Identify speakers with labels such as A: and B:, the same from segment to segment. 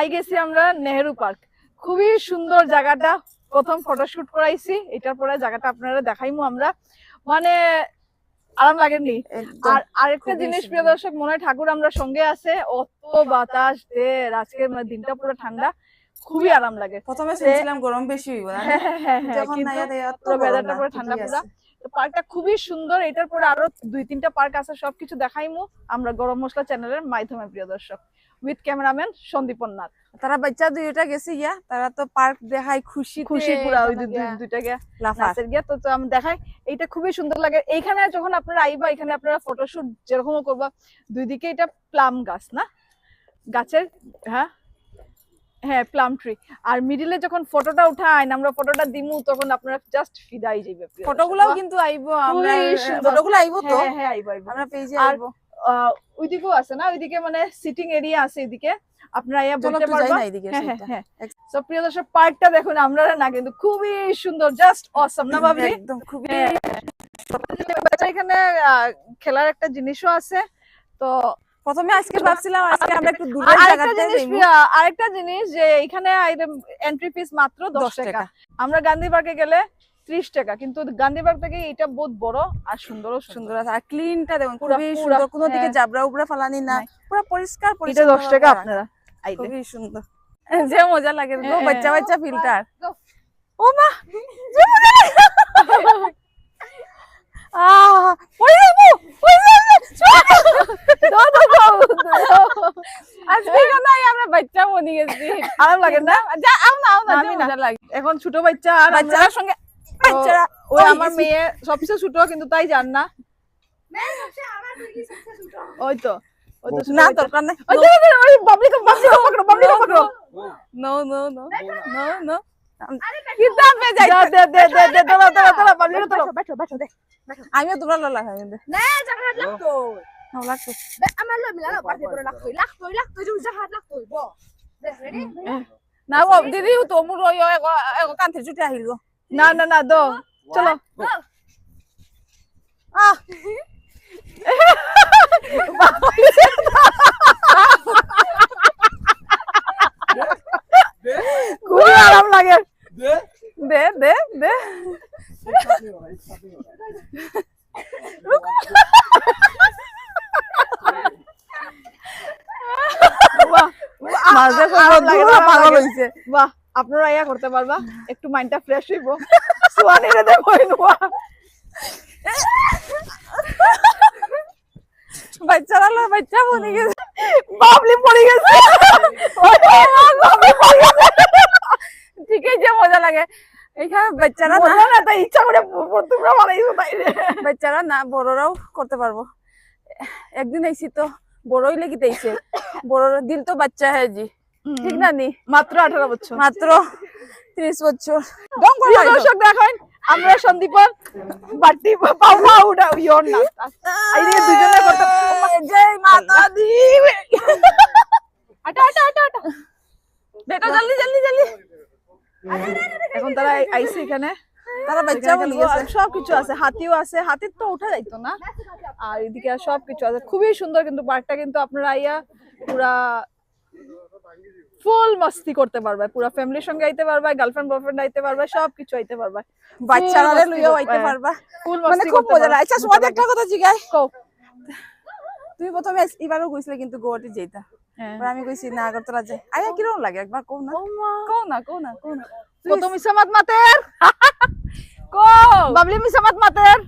A: I গেছি আমরা Nehru park. খুবই সুন্দর জায়গাটা। প্রথম ফটোশুট করাইছি এটার পরে জায়গাটা আপনারা দেখাইমু আমরা। মানে আরাম লাগেনি। আর আরেকটা জিনিস প্রিয় দর্শক মনে হয় ঠাকুর আমরা সঙ্গে আছে। অত বাতাস দের আজকের মানে দিনটা পুরো ঠান্ডা। খুবই আরাম লাগে।
B: প্রথমে শুনছিলাম গরম বেশি হইব না
A: হ্যাঁ হ্যাঁ হ্যাঁ
B: যখন না এত
A: পুরো ঠান্ডা পুরা। পার্কটা খুবই সুন্দর এটার পরে আরও দুই তিনটা পার্ক আছে সবকিছু দেখাইমু। আমরা গরম মশলা চ্যানেলের মাধ্যমে প্রিয় দর্শক। With cameraman Sandipan Nath.
B: তারা বাচ্চা দুইটা গেছে গিয়া তারা তো পার্ক দেখায় খুশি
A: খুশি পুরা ওই দুই- দুই- দুইটা গিয়া
B: লাফা
A: নাচের গিয়া। তো তো আমি দেখাই এইটা খুবই সুন্দর লাগে। এইখানে যখন আপনারা আইবা এখানে আপনারা ফটোশুট যেরকম করবা দুই দিকে এটা প্লাম গাছ না? গাছের হ্যাঁ? হ্যাঁ প্লাম ট্রি আর মিডিলে যখন ফটোটা উঠায় আমরা ফটোটা দিমু তখন আপনারা জাস্ট ফিদাই যাইবে।
B: ফটোগুলাও কিন্তু আইবো আমরা ফটোগুলো আইবো তো।
A: হ্যাঁ হ্যাঁ আইবো আইবো।
B: আমরা পেজে আইবো।
A: ওইদিকেও আছে না? ওইদিকে মানে সিটিং এরিয়া আছে এদিকে। আপনারা ইয়া বলতে
B: একটু যাই
A: পারবা?
B: না এদিকে
A: হ্যাঁ হ্যাঁ। হ্যাঁ। প্রিয় দর্শক পার্কটা দেখুন আমরা না কিন্তু খুবই সুন্দর জাস্ট অসম না ভাবলি
B: একদম খুবই
A: হ্যাঁ। এখানে খেলার একটা জিনিসও আছে। তো
B: প্রথমে আজকে ভাবছিলাম আজকে আমরা একটু দূরের
A: আরেকটা
B: জায়গাতে
A: জিনিস আরেকটা জিনিস যে এখানে এন্ট্রি ফিস মাত্র দশ
B: দশ
A: টাকা।
B: টাকা।
A: আমরা গান্ধী পার্কে গেলে ত্রিশ টাকা কিন্তু গান্ধী পার্ক থেকে এটা বহুত বড় আর সুন্দর।
B: সুন্দর আর ক্লিনটা দেখুন খুবই সুন্দর। কোনো দিকে
A: হ্যাঁ।
B: জাবরা ফালানি না। পুরো পরিষ্কার
A: এটা টাকা। আপনারা
B: খুবই সুন্দর। যে মজা লাগে। গো বাচ্চা। বাচ্চা ফিল্টার ও মা যে মজা লাগে। আহ ওই যাব ওই
A: দাও, দাও, দাও, দাও।
B: আজকে কেন আমরা বাচ্চা বনি গেছি
A: আরাম লাগে না?
B: যা আও না আও না
A: আমি না।
B: লাগে।
A: এখন ছোট বাচ্চা আর
B: বাচ্চার সঙ্গে বাচ্চারা
A: ওই আমার মেয়ে সবচেয়ে ছোট কিন্তু তাই জান না। ওই তো
B: আমিও তোমার না গো দিদি তো মুর এগো কান্থের জুটে আহিল। গো
A: না না না, দো, চলো।
B: আহ।
A: খুবই আরাম লাগে।
B: দে দে দে। মাঝে পাগল হইছে।
A: বাহ আপনারা ইয়া করতে পারবা একটু মাইন্ডটা ফ্রেশ হইব। সোয়ানিরে দেখো নোয়া।
B: বাচ্চারা বাচ্চা বনে গেছে।
A: বাবলি পড়ে গেছে।
B: ঠিকই যে মজা লাগে। এইখানে বাচ্চারা না
A: না তাই ইচ্ছা করে তোমরা বানাইছো তাই
B: বাচ্চারা না বড়রাও করতে পারব। একদিন আইসি তো বড়ই লেগিতে আইছে বড়রা দিল তো বাচ্চা হ্যাঁ জি। ঠিক না নি?
A: মাত্র আঠারো বছর।
B: মাত্র ত্রিশ বছর।
A: দর্শক দেখেন আমরা সন্দীপন বাটি উঠা ইয়র না। এইদিকে দুজনে
B: জয় মাতা দি।
A: আটা আটা আটা আটা।
B: বেটা জলদি জলদি জলদি।
A: এখন তারা আই- আইছে এখানে।
B: তারা বাচ্চা বলি গেছে
A: সব আছে। হাতিও আছে। হাতির তো ওঠা যাইতো না। আর এদিকে সব কিছু আছে। খুবই সুন্দর কিন্তু পার্কটা কিন্তু আপনারা আইয়া পুরা ফুল মস্তি করতে পারবে। পুরা ফ্যামিলির সঙ্গে আইতে পারবে গার্লফ্রেন্ড বয়ফ্রেন্ড আইতে পারবে আইতে পারবে।
B: বাচ্চারা
A: করতে
B: আইতে
A: পারবে। ফুল
B: মানে
A: মস্তি
B: খুব মজা লাগে। আচ্ছা একটা কথা জিগাই।
A: কও।
B: তুমি প্রথমে এবারও কইছিলে কিন্তু গোয়াতে যেতা
A: হ্যাঁ।
B: আমি কইছি না আগরতলা যাই। কীরকম লাগে? একবার কও না কও না কও না। কও না।
A: প্রথম ইসামাত মাতের। বাবলি মিসামাত মাতের।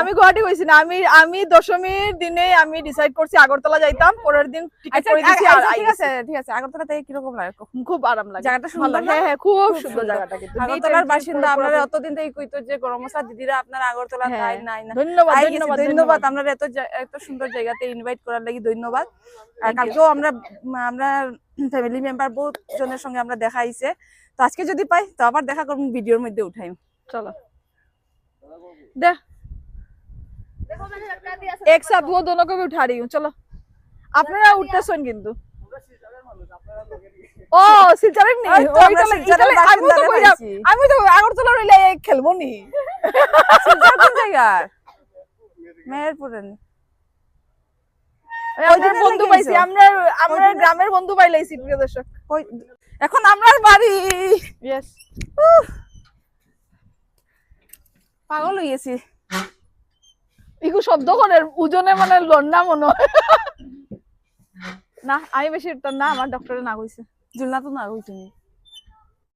A: আমি গুয়াহাটি গেছি না আমি আমি দশমীর দিনে আমি ডিসাইড করছি আগরতলা যাইতাম পরের দিন টিকিট করে দিছি আর
B: ঠিক আছে ঠিক আছে আগরতলা থেকে কীরকম লাগে?
A: খুব আরাম লাগে।
B: জায়গাটা সুন্দর
A: হ্যাঁ হ্যাঁ খুব
B: খুব
A: সুন্দর
B: সুন্দর।
A: জায়গাটা কিন্তু।
B: আগরতলার বাসিন্দা আপনারা অতদিন থেকে কইতো যে গরমসা দিদিরা আপনার আগরতলা। তাই নাই না।
A: ধন্যবাদ
B: আই
A: ধন্যবাদ
B: ধন্যবাদ। আপনার এত এত সুন্দর জায়গাতে ইনভাইট করার লাগি ধন্যবাদ। আর কালকেও আমরা ফ্যামিলি মেম্বার বহুত জনের সঙ্গে আমরা দেখা হইছে। তো আজকে যদি পাই তো আবার দেখা করব ভিডিওর মধ্যে উঠাই
A: चलो दे
C: देखो मैंने लटका दिया
A: एक साथ वो दोनों को भी उठा रही हूँ चलो আপনারা উঠতেছেন কিন্তু ও শিলচরের নি
B: ওই তো
A: ওইটা
B: আমরা
A: লাগে-
B: শিলচরের
A: ইটালে- আমি তো
B: বাসিন্দারে
A: কইরা-
B: পাইছি।
A: আমি তো আগরতলা রইলে খেলবো নি
B: শিলচর কোন জায়গার মেহেরপুরের
A: ওই
B: ওই
A: আমরা
B: দিনের
A: বন্ধু
B: লাগি
A: পাইছি
B: আইছো?
A: আমরা আমরা
B: দিনের-
A: গ্রামের বন্ধু পাইলাইছি প্রিয় দর্শক
B: কই এখন আমরার বাড়ি
A: ইয়েস
B: পাগল হয়ে গেছি।
A: ইকু শব্দ করে ওজনে মানে লন্ডা মনে। না আমি বেশি না আমার ডক্টরে না কইছে।
B: জুলনা তো না হইছে